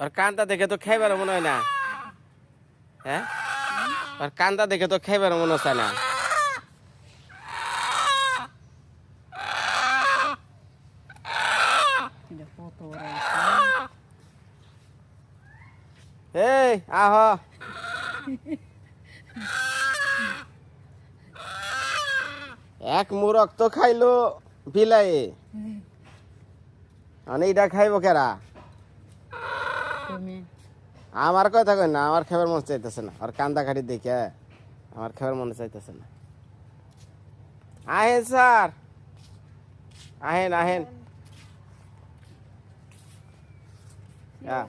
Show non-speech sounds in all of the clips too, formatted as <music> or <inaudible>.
আর কান্দা দেখে তো খাইবার মনে হয় না। হ্যাঁ? আর কান্দা দেখে তো খাইবার মনে হচ্ছে না। এই, আহ। এক মুরক তো খাইলো, বিলাই। মানে এটা খাইবো কেরা? আমার কথা কই না আমার খাবার মন চাইতেছে না। আর কান্দা কাটি দেখে আমার খাবার মনে চাইতেছে না। আহেন স্যার। আহেন আহেন। আহ,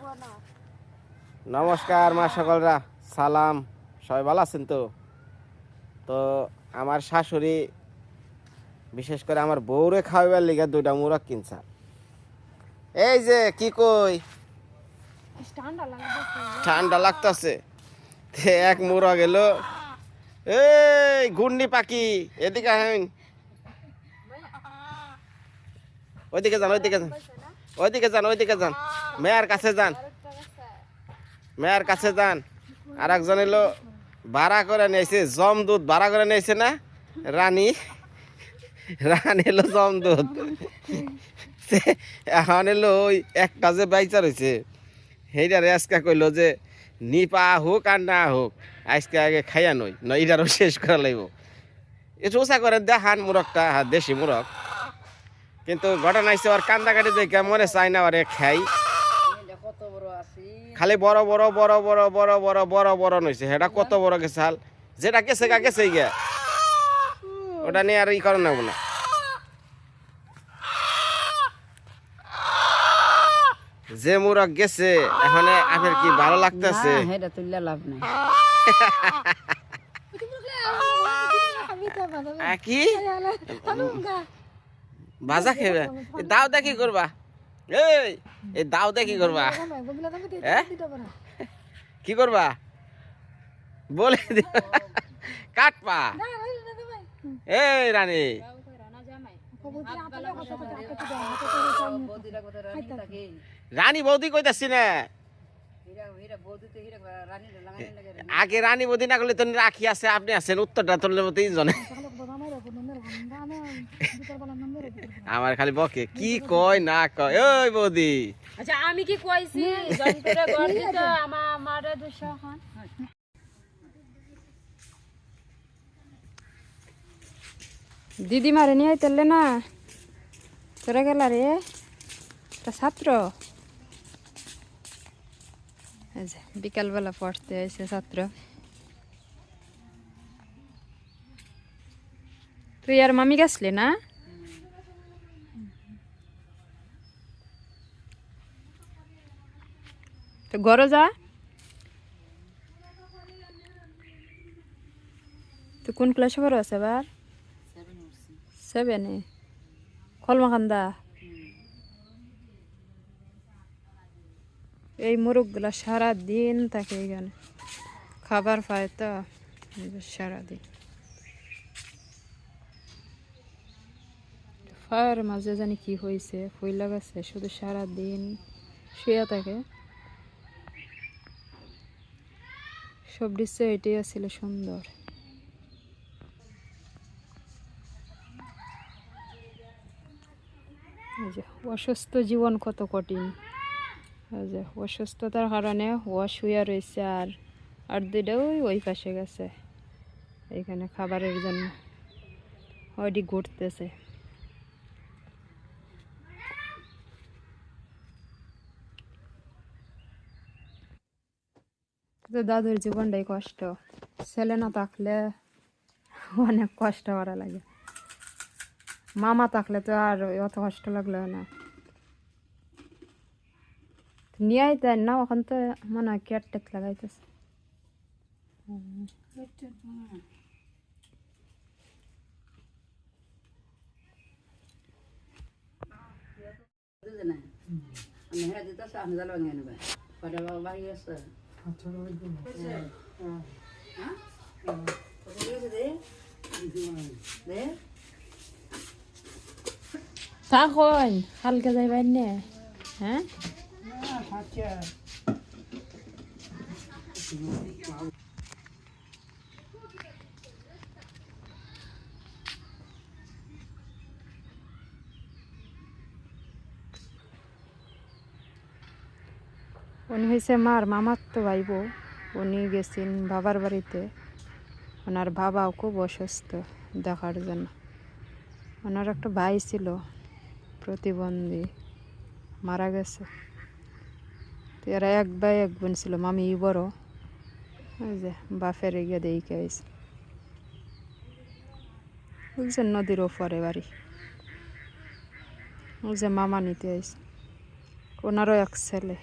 নমস্কার মা সকলরা। সালাম। সবাই ভালো আছেন তো? তো আমার শাশুড়ি বিশেষ করে আমার বউরে খাওয়াবার লিগে দুইটা মুরগ কিনছা। এই যে কি কই? ঠান্ডা লাগতেছে। এক মুরগ গেল। এই ঘূর্ণি পাখি, এদিকে আহেন। ওইদিকে যান ওইদিকে যান। ওইদিকে যান ওইদিকে যান। মেয়ার কাছে যান। মেয়ার কাছে যান। আর একজন এলো, ভাড়া করে নিয়েছে, জম দুধ। ভাড়া করে নিয়েছে না? রানী। রানী এলো জম দুধ। এখন এলো ওই একটা যে বাইচার হয়েছে সেইটারে আজকে কইলো যে, নিপা হোক আর না হোক, আজকে আগে খাইয়া নই ন এটারও শেষ করা লাগব। একটু উঁচা করে দেখান মুরগটা হ্যাঁ দেশি মুরগ। কিন্তু ঘটনা হয়েছে ওর কান্দাকাটি দেখে মনে চাই না ওরে খাই। খালি বড় বড় বড় বড় বড় বড় বড় বড় নইছে সেটা কত বড় গেছে হাল? যেটা গেছে গা, গেছেই গে। ওটা নিয়ে আর ই করে নেব না। যে মুরগ গেছে এখানে আপনার কি ভালো লাগতেছে? এটা তুললে লাভ নাই। কি? ভাজা খেবে দাও দা কি করবা? এই এই দাও দা কি করবা? কি করবা? বলে। কাটবা। এই রানী। রানী? রানী বৌদি কইতাছি না। হীরা হীরা বৌদিতে হীরা রানী লাগাই লাগে আগে রানী বৌদি না করলে তো রাখি আছে আপনি আছেন উত্তরটা তোর মতো তিনজনে আমার খালি বকে কি কয় না কয় ওই বৌদি। আচ্ছা আমি কি কইছি? আমার দিদি মারে নিয়ে আইতেলে না তোরা গেলা রে ছাত্র এই যে বিকালবেলা পড়তে আইছে ছাত্র। তুই আর মামি গেছলি না? তো ঘরে যা। তো কোন ক্লাসে পড়ো আছে এবার? সেভেনে কলমাকান্দা এই মুরগগুলা সারাদিন থাকে এখানে খাবার পায় তো সারাদিন। ফায়ার মাঝে জানি কি হয়েছে ফুল লাগাচ্ছে শুধু সারাদিন শুয়ে থাকে। সব দৃশ্য এটাই ছিল সুন্দর। অসুস্থ জীবন কত কঠিন। যে অসুস্থতার কারণে ও শুয়ে রয়েছে আর আর দুইটা ওই ওই পাশে গেছে, এখানে খাবারের জন্য। ওইটি ঘুরতেছে। তো দাদুর জীবনটাই কষ্ট। ছেলে না থাকলে অনেক কষ্ট করা লাগে। মামা থাকলে তো আর অত কষ্ট লাগল না। নিয়ে আইতে না ওখান তো মানে হয় কেট টেট লাগাইতেছে থাকুন হালকা যাইবেন হ্যাঁ উনি হয়েছে মার মামার তো ভাইব। উনি গেছেন বাবার বাড়িতে। ওনার বাবাও খুব অসুস্থ দেখার জন্য। ওনার একটা ভাই ছিল, প্রতিবন্ধী, মারা গেছে। তো এরা এক ভাই এক বোন ছিল মামি বড় ওই যে বাপের গিয়ে দেখে ওই যে নদীর ওপরে বাড়ি ওই যে মামা নিতে আইছে ওনারও এক ছেলে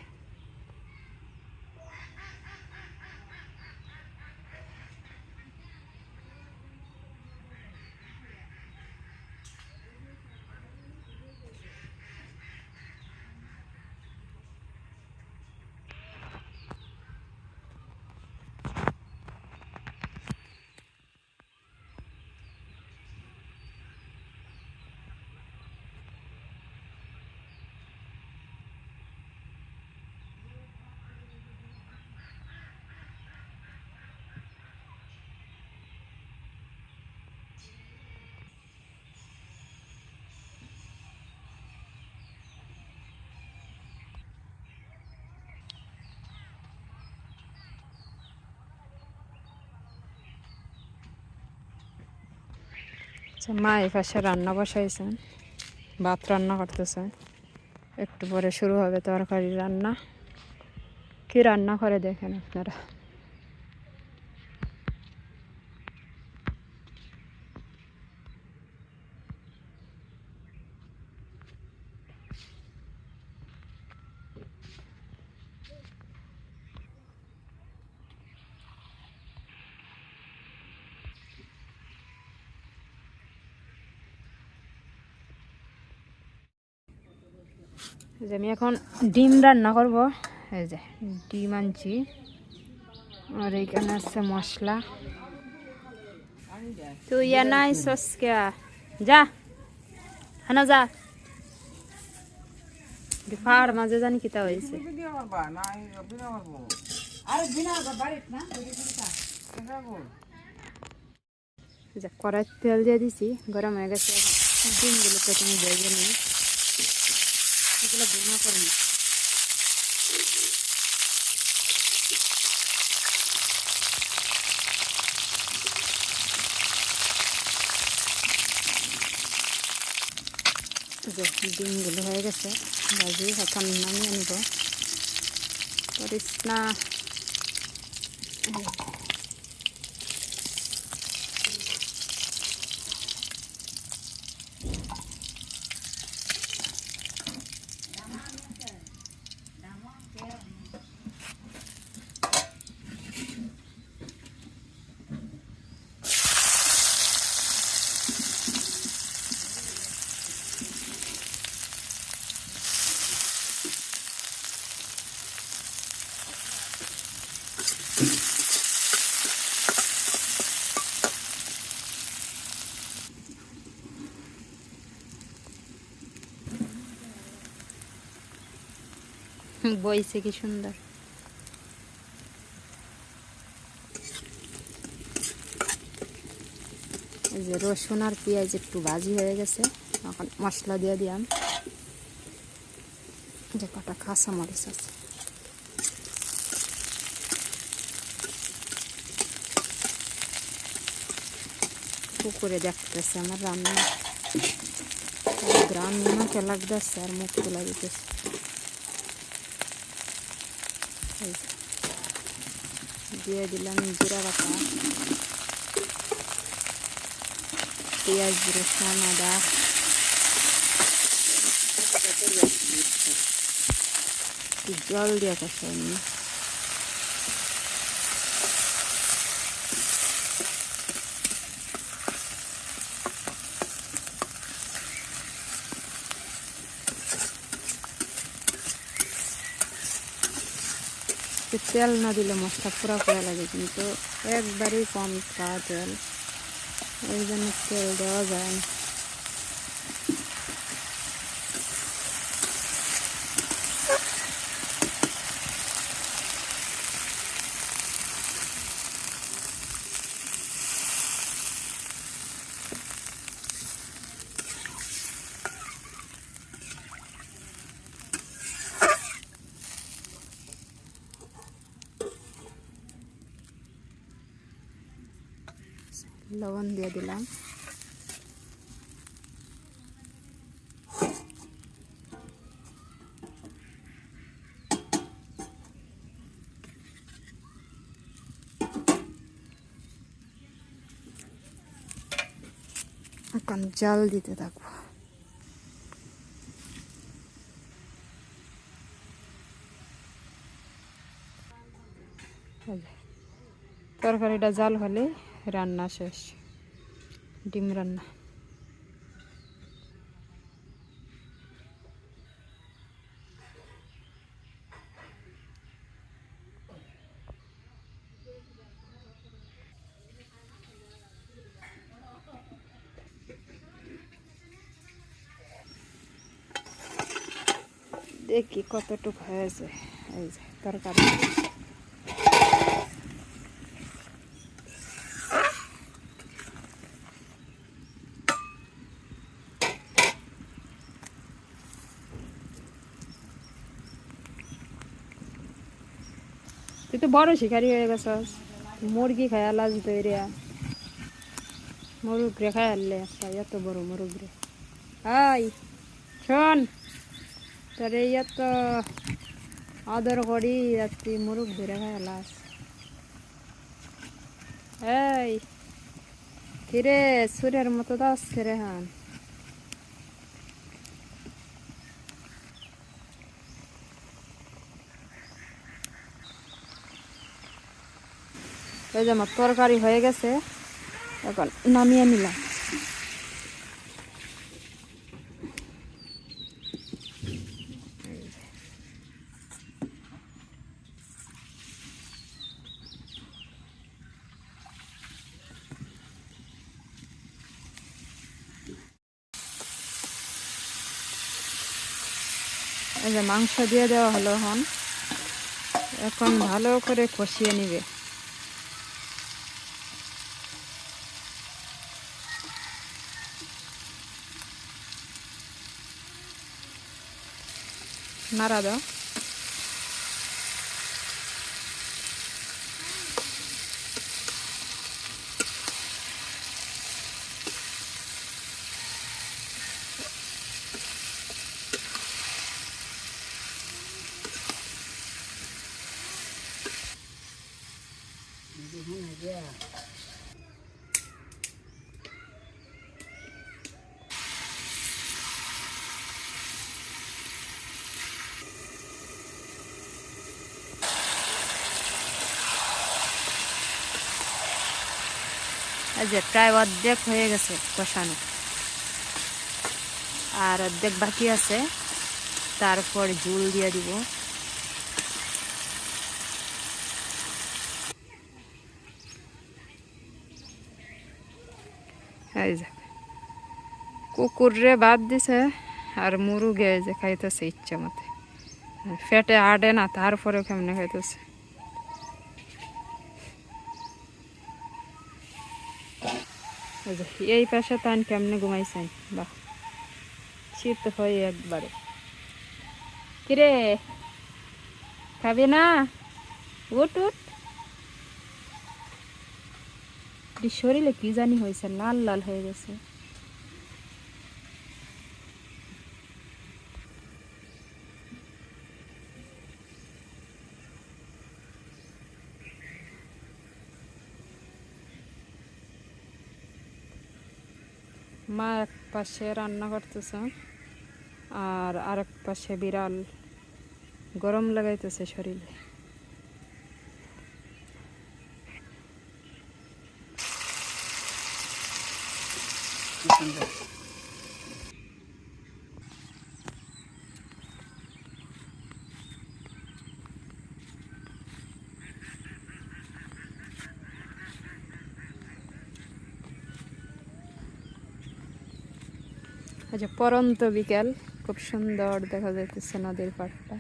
আচ্ছা, মা এই পাশে রান্না বসাইছেন। ভাত রান্না করতেছে। একটু পরে শুরু হবে তরকারি রান্না। কি রান্না করে দেখেন আপনারা এই যে আমি এখন ডিম রান্না করব। এই যে ডিম আনছি। আর এইখানে আছে মশলা। তুই নাই সসকে। যা হ্যাঁ যা। ফাড় মাঝে জানি কিতা হয়েছে। কড়াই তেল দিয়ে দিছি গরম হয়ে গেছে। ডিমগুলো প্রথমে ভেজে নিই এগুলো বোনা করে নিই। ডিমগুলো হয়ে গেছে ভাজি এখন নামিয়ে নিব। করিস <laughs> বইছে, কি সুন্দর। এই যে রসুন আর পেঁয়াজ একটু ভাজি হয়ে গেছে, এখন মশলা দিয়ে দিলাম। যে কটা কাঁচা মরিচ আছে। পুকুরে দেখতেছে আমার রান্না। গ্রাম নিমাকে লাগতেছে আর মুখ তুলা দিতেছে এই যে। দিয়ে দিলাম জিরা বাটা পেঁয়াজ রসুন আদা। জল দিয়ে কাছে নি তেল না দিলে মশলা পুরা পুরা লাগে, কিন্তু একবারেই কম খাওয়া তেল। এই জন্য তেল দেওয়া যায় না। লবণ দিয়ে দিলাম। এখন জাল দিতে থাকব। তরকারিটা জাল হলে রান্না শেষ। ডিম রান্না। দেখি কতটুক হয়েছে। এই যে তরকারি। তুই তো বড় শিকারি হয়ে গেছস মুরগি খায় লাজ দইরিয়া মুরগ রে খায় আনলে একটা এত বড় মুরগ রে আই, শোন, তোরে এত আদর করি, আর তুই মুরগ ধরে খায় লাস এই, কিরে, সুরের মতো দাস রে হান। এই যে আমার তরকারি হয়ে গেছে, এখন নামিয়ে নিলাম। এই যে মাংস দিয়ে দেওয়া হলো এখন। এখন ভালো করে কষিয়ে নিবে। নাড়া দাও এই যে প্রায় অর্ধেক হয়ে গেছে কষানো। আর অর্ধেক বাকি আছে, তারপর ঝুল দিয়ে দিব। কুকুরে বাদ দিছে আর মুরুগে যে খাইতেছে ইচ্ছা মতে ফেটে আডে না, তারপরেও কেমনে খাইতেছে। এই যে, এই পাশে তান কেমনে ঘুমাইছেন? বাহ শীত হয়ে একবারে। কিরে খাবি না? উঠ উঠ। শরীরে কি জানি হয়েছে লাল লাল হয়ে গেছে। মা এক পাশে রান্না করতেছে আর আরেক পাশে বিড়াল গরম লাগাইতেছে শরীরে। আচ্ছা পরন্ত বিকেল খুব সুন্দর দেখা যাইতেছে নদীর পাড়টা।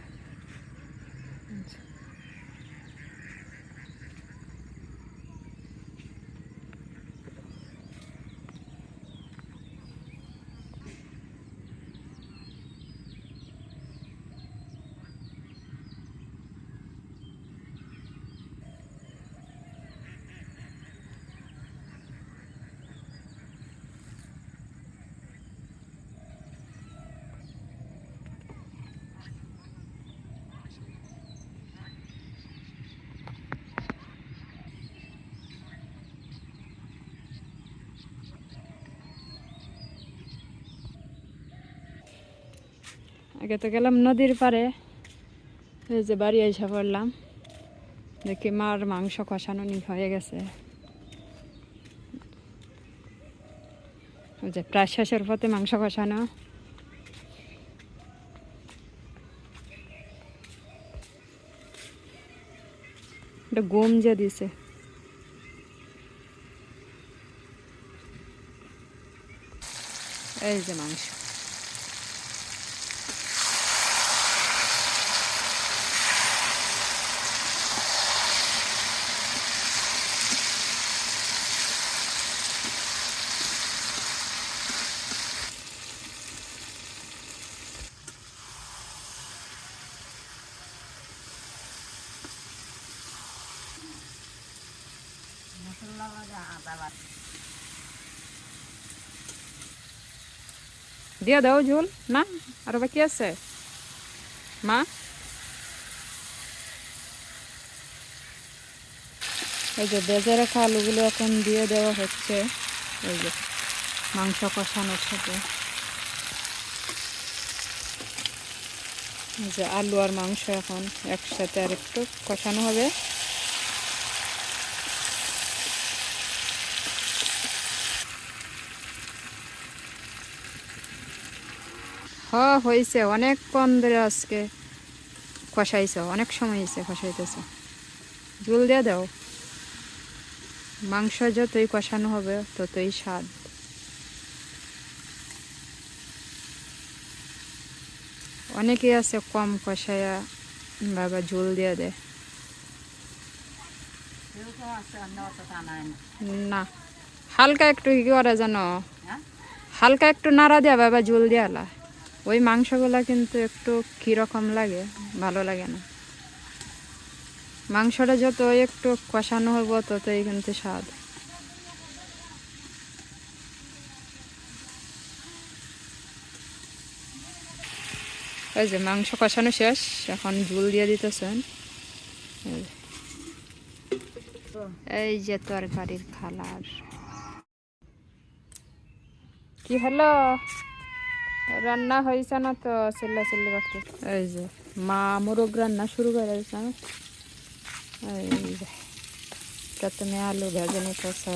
আগে তো গেলাম নদীর পারে এই যে বাড়ি এসে পড়লাম। দেখি মার মাংস কষানো নি হয়ে গেছে। ওই যে প্রায় শেষের পথে মাংস কষানো। এটা গম যে দিছে। এই যে মাংস। দিয়ে দাও ঝোল না আর বাকি আছে? মা? এই যে বেজে রাখা আলুগুলো এখন দিয়ে দেওয়া হচ্ছে। এই যে মাংস কষানোর সাথে। এই যে আলু আর মাংস এখন একসাথে আর একটু কষানো হবে। হ হয়েছে অনেকক্ষণ ধরে আজকে কষাইছে অনেক সময় হয়েছে কষাইতেছে জল দিয়ে দাও। মাংস যতই কষানো হবে ততই স্বাদ। অনেকেই আছে কম কষায়া বাবা জল দিয়ে দেয়। না। হালকা একটু কি করে জানো? হ্যাঁ? হালকা একটু নাড়া দেওয়া বাবা জল দেওয়ালা ওই মাংসগুলা কিন্তু একটু কীরকম লাগে, ভালো লাগে না। মাংসটা যত একটু কষানো হব ততই কিন্তু স্বাদ। ওই যে মাংস কষানো শেষ, এখন ঝুল দিয়ে দিতেছেন। এই যে। তরকারির খালার। কি হলো? রান্না হয়েছে না তো চিল্লা চিল্লি করতে এই যে মা মোরগ রান্না শুরু করে দিয়েছে এই যে প্রথমে আলু ভেজে নিতেছে।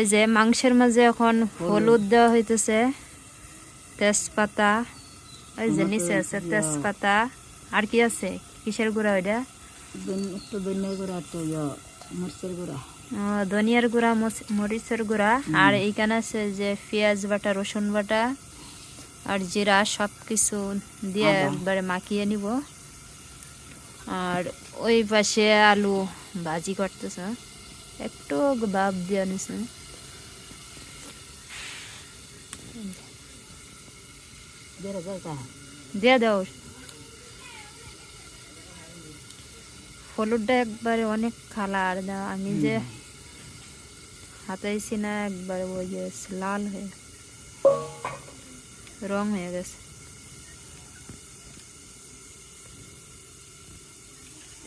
এই যে মাংসের মাঝে এখন হলুদ দেওয়া হইতেছে তেজপাতা এই যে নিচে আছে তেজপাতা। আর কি আছে? কিসের গুঁড়া ওইটা? একটু ধনিয়া গুঁড়া একটু মরিচের গুঁড়া। ধনিয়ার গুঁড়া মরিচের গুঁড়া আর এইখানে আছে যে পেঁয়াজ বাটা রসুন বাটা আর জিরা সব কিছু দিয়ে একবারে মাখিয়ে নিব। আর ওই পাশে আলু ভাজি করতেছে। একটু ভাব দিয়ে নিছে। দিয়ে দাও। হলুদটা একবারে অনেক কালার আমি যে হাতাইছি না একবারে ওই গেছে লাল হয়ে রং হয়ে গেছে।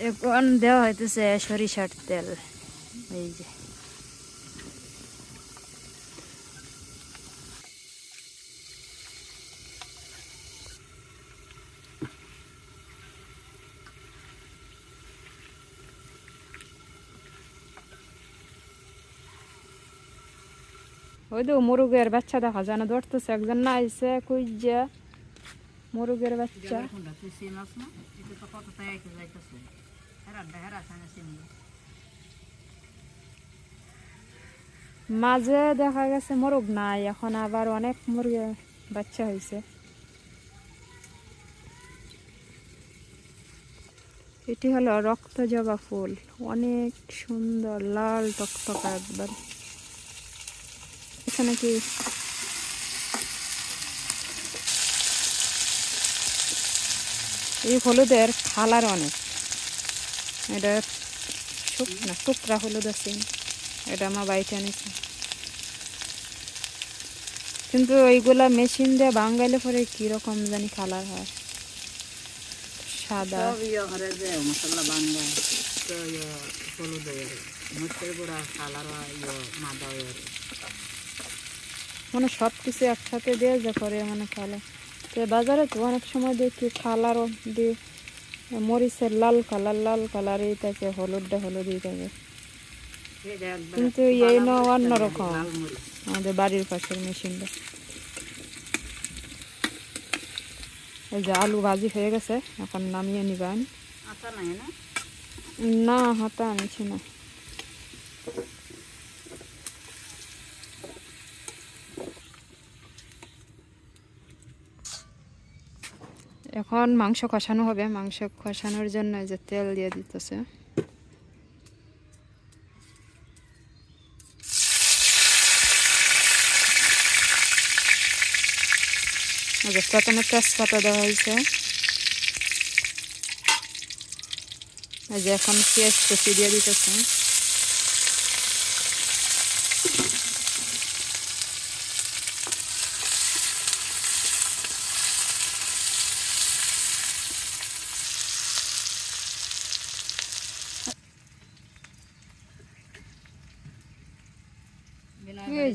এখন দেওয়া হইতেছে সরিষার তেল। এই যে। ওই তো মুরগের বাচ্চা দেখা যায় না ধরতেছে একজন না? আইসে কুইজা মুরগের বাচ্চা মাঝে দেখা গেছে মোরগ নাই এখন আবার অনেক মুরগি বাচ্চা হয়েছে এটি হলো রক্ত জবা ফুল অনেক সুন্দর লাল টকটকা একবার এখানে কি এই হলুদের কালার অনেক। এটা শুকনা টুকরা হলুদ আছে। এটা আমার বাড়িতে আনিছে। কিন্তু ওইগুলা মেশিন দিয়ে বাঙ্গাইলে পরে কীরকম জানি কালার হয়। সাদা। ইয়ে ইয়ে হলুদ ইয়ে মাদা মানে সব কিছু একসাথে দিয়ে যে করে মানে খালা। তো বাজারে তো অনেক সময় দেখি খালারও দিয়ে মরিচের লাল কালার লাল কালার এই থাকে হলুদটা হলুদই থাকে। কিন্তু এই না অন্যরকম আমাদের বাড়ির পাশের মেশিনটা এই যে আলু ভাজি হয়ে গেছে এখন নামিয়ে নিবেন। না? হাতে আনছি না। এখন মাংস কষানো হবে। মাংস কষানোর জন্য যে তেল দিয়ে দিতেছে। প্রথমে তেজপাতা দেওয়া হয়েছে। যে এখন পেঁয়াজ কষি দিয়ে দিতেছে এই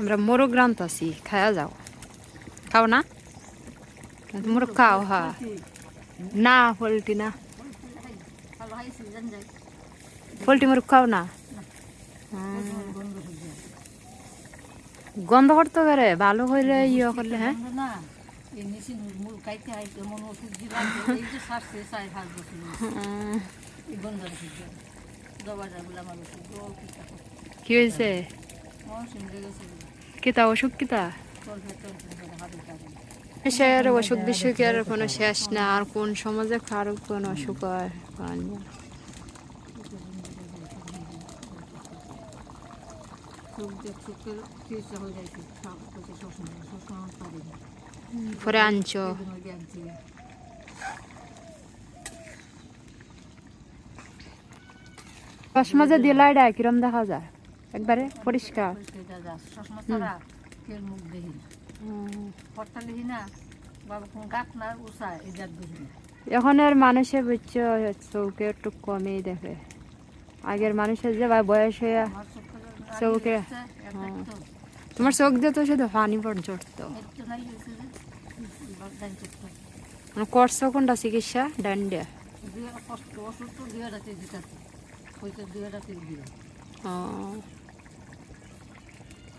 আমরা মোরগ রান্তাছি খায়া যাও খাও না মোরগ খাও হা না পোলট্রি না পোলট্রি মোরগ খাও না গন্ধ করতে পারে ভালো করে ইয়ে করলে হ্যাঁ কি হয়েছে কিতা অসুখ কিতা? হাতে অসুখ বিসুখের কোনো শেষ না? আর কোন সমাজে কারও কোন অসুখ সবসময় পারি আনছো। চশমা যে দিলাই কিরম দেখা যায়? একবারে পরিষ্কার। পরিষ্কার যা সবসময় ছাড়া কেউ মুখ দেখি না। ফটটা লিখি না বাবা কোন গাছ না উষা এই জাত দেখি না। এখনের মানুষে বুঝছ চৌকে একটু কমেই দেখে। আগের মানুষের যে বয়স হয়ে চৌকে হ্যাঁ। তোমার চোখ দিয়ে তো শুধু পানি চোখটা মানে করছ কোনটা চিকিৎসা? ডান্ডিয়া? দুই কষ্ট ওষুধ দুই রাতে দিতাছে দুই রাতে দিয়ে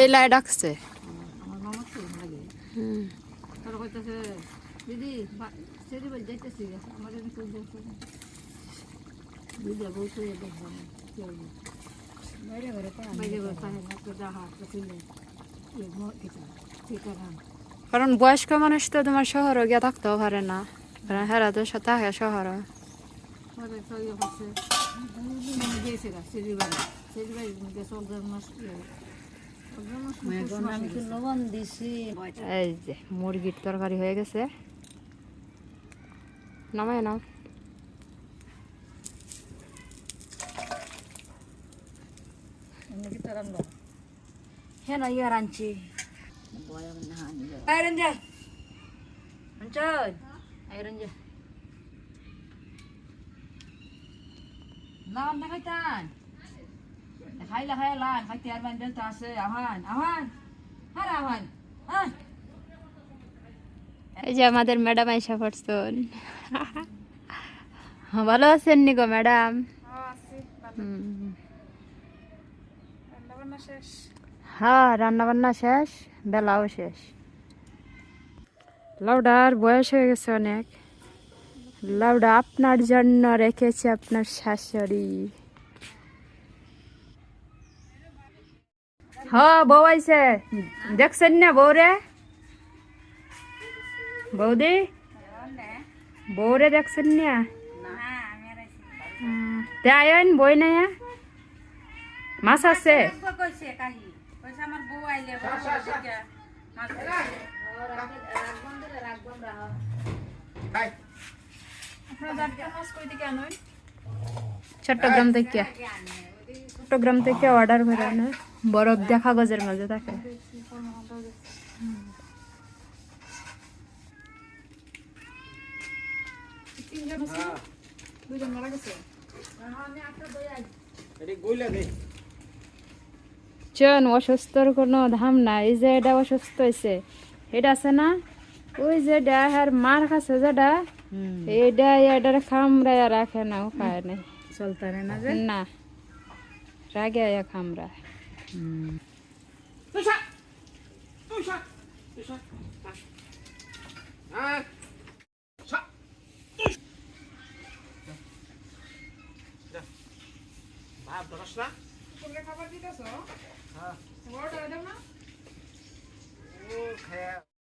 এই লাই ডাকছে কারণ বয়স্ক মানুষ তো তোমার শহরে গিয়ে থাকতেও পারে না। কারণ হেরা তো থাকে শহর ইয়ে এই যে মুরগির তরকারি হয়ে গেছে নামায় নাও হ্যাঁ না ইয়ার আনছি আইরন যা আইরন যা লান দেখাইতান দেখাই লাখাই লান খাইতে আর বান্ধব তো আছে আহান আহান হার আহান হ্যাঁ এই যে আমাদের ম্যাডাম আইসা পড়ছেন ভালো আছেন নিগো ম্যাডাম হ্যাঁ রান্না বান্না শেষ? বেলাও শেষ। লাউডার বয়স হয়ে গেছে অনেক। লাউডা আপনার জন্য রেখেছে আপনার শাশুড়ি। হ্যাঁ বউ আইছে দেখছেন না বউ রে বৌদি বউরে দেখছেন না তে আয়ন বই না মাছ আছে চট্টগ্রাম থেকে চট্টগ্রাম থেকে অর্ডার করে আনে বরফ দেখা কাগজের মাঝে থাকে। এটি চন অসুস্থর কোনো ধাম না এই যে এটা অসুস্থ হয়েছে এটা আছে না? ওই যে ডাহার মার কাছে যেটা এইটা এটার খামড়ায় রাখে না ও খায় নাই। চলতারে না না। রাগে খামড়ায়। ভাত ধরস না খাবার দিতেছ? হ্যাঁ। বড়টা দাও না? ও খায়া।